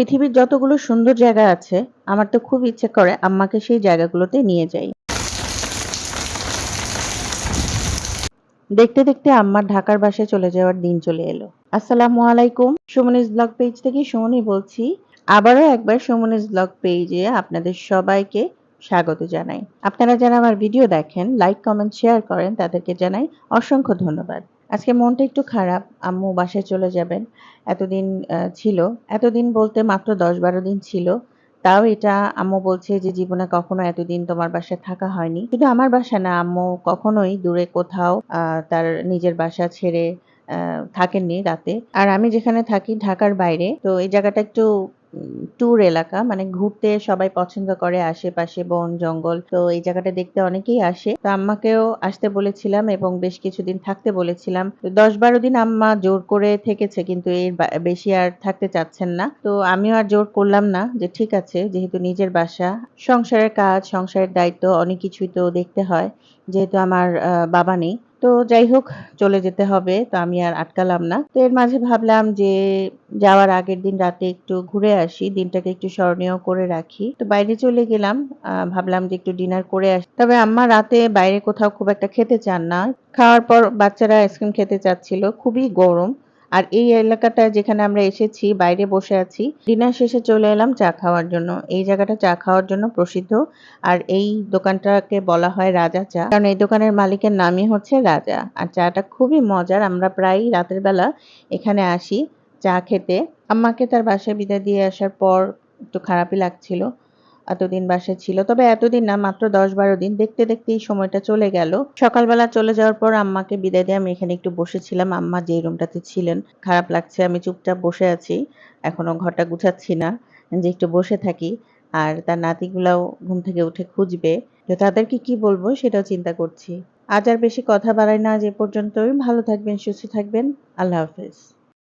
পৃথিবীর যতগুলো সুন্দর জায়গা আছে, আমার তো খুব ইচ্ছে করে আম্মাকে সেই জায়গাগুলোতে নিয়ে যাই। দেখতে দেখতে আম্মার ঢাকার বাসায় চলে যাওয়ার দিন চলে এলো। আসসালামু আলাইকুম। সুমনিস ব্লগ পেজ থেকে সুমনি বলছি, আবারও একবার সুমনিস ব্লগ পেজে আপনাদের সবাইকে স্বাগত জানাই। আপনারা যারা আমার ভিডিও দেখেন লাইক কমেন্ট শেয়ার করেন, তাদেরকে জানাই অসংখ্য ধন্যবাদ। আজকে মনটা একটু খারাপ, আম্মু বাসায় চলে যাবেন, এতদিন ছিল, এতদিন বলতে মাত্র দশ বারো দিন ছিল, তাও এটা আম্মু বলছে যে জীবনে কখনো এতদিন তোমার বাসায় থাকা হয়নি। শুধু আমার বাসা না, আম্মু কখনোই দূরে কোথাও তার নিজের বাসা ছেড়ে থাকেননি রাতে। আর আমি যেখানে থাকি ঢাকার বাইরে, তো এই জায়গাটা একটু ট্যুর এলাকা মানে ঘুরতে সবাই পছন্দ করে, আশেপাশে বন, জঙ্গল, তো এই জায়গাটা দেখতে অনেকেই আসে। তো আম্মাকেও আসতে বলেছিলাম এবং বেশ কিছুদিন থাকতে বলেছিলাম। দশ বারো দিন আম্মা জোর করে থেকেছে, কিন্তু এর বেশি আর থাকতে চাচ্ছেন না। তো আমিও আর জোর করলাম না যে ঠিক আছে, যেহেতু নিজের বাসা, সংসারের কাজ, সংসারের দায়িত্ব, অনেক কিছুই তো দেখতে হয়। যেহেতু আমার বাবা নেই তো যাই হোক, চলে যেতে হবে। তো আমি আর আটকালাম না। তো এর মাঝে ভাবলাম যে, যাওয়ার আগের দিন রাতে একটু ঘুরে আসি, দিনটাকে একটু স্মরণীয় করে রাখি। তো বাইরে চলে গেলাম ভাবলাম যে একটু ডিনার করে আসি। তবে আম্মা রাতে বাইরে কোথাও খুব একটা খেতে চান না। খাওয়ার পর বাচ্চারা আইসক্রিম খেতে চাচ্ছিল, খুবই গরম। আর এই এলাকাটা যেখানে আমরা এসেছি, বাইরে বসে আছি ডিনার শেষে চলে এলাম চা খাওয়ার জন্য। এই জায়গাটা চা খাওয়ার জন্য প্রসিদ্ধ। আর এই দোকানটাকে বলা হয় রাজা চা। কারণ এই দোকানের মালিকের নামই হচ্ছে রাজা। আর চাটা খুবই মজার। আমরা প্রায়ই রাতের বেলা এখানে আসি চা খেতে। আম্মাকে তার বাসায় বিদায় দিয়ে আসার পর একটু খারাপই লাগছিল। এতদিন বাসায় ছিল। তবে এতদিন না, মাত্র দশ বারো দিন। দেখতে দেখতেই সময়টা চলে গেল। সকালবেলা চলে যাওয়ার পর আম্মাকে বিদায় দিয়ে আমি এখানে একটু বসেছিলাম। আম্মা যে রুমটাতে ছিলেন, খারাপ লাগছে, আমি চুপচাপ বসে আছি। এখনও ঘরটা গুছাচ্ছি না, যে একটু বসে থাকি। আর তার নাতিগুলাও ঘুম থেকে উঠে খুঁজবে। তো তাদেরকে কি বলব সেটাও চিন্তা করছি। আজ আর বেশি কথা বাড়াই না যে পর্যন্তই। ভালো থাকবেন, সুস্থ থাকবেন। আল্লাহ হাফেজ।